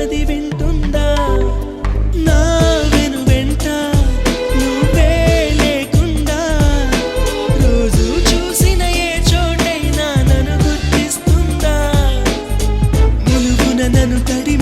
నెమ్మది వింటుందా? నా వెను వెంట నువ్వే లేకుండా రోజు చూసిన ఏ చోటైనా నన్ను గుర్తిస్తుందా? నులుగున నన్ను తడి